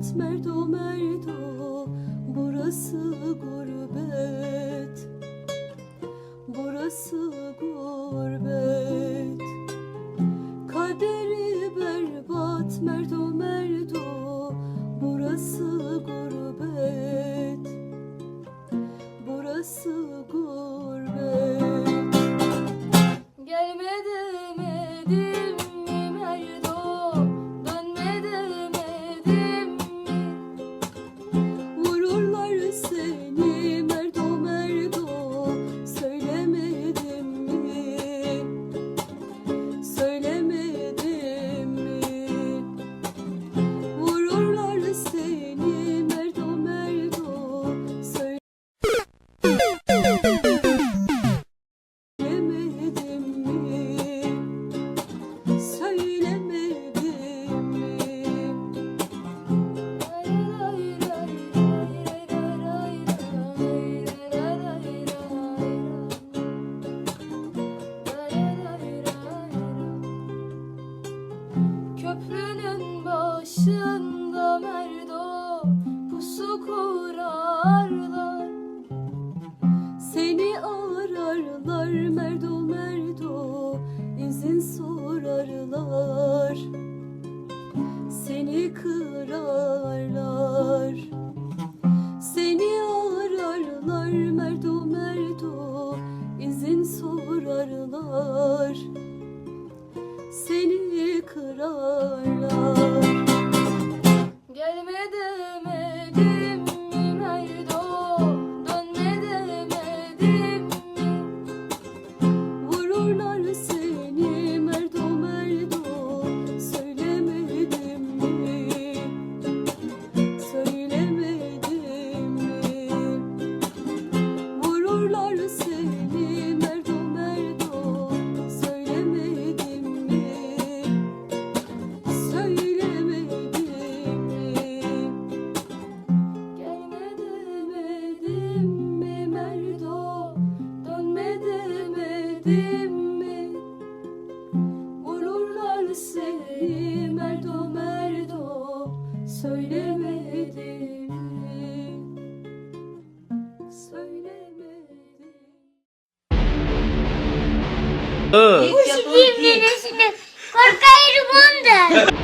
hayat merdo merdo Burası gurbet. Burası gurbet. Kaderi berbat merdo merdo Burası gurbet. Burası gurbet. Gelmedim edim Seni ararlar merdo merdo izin sorarlar. Seni kırarlar. Seni ararlar merdo merdo izin sorarlar. Seni kırarlar. Gelme demedim demedim mi? Vururlar seni merdo merdo Söylemedim mi? Söylemedim Kuş cimrinesini korkayım ondan.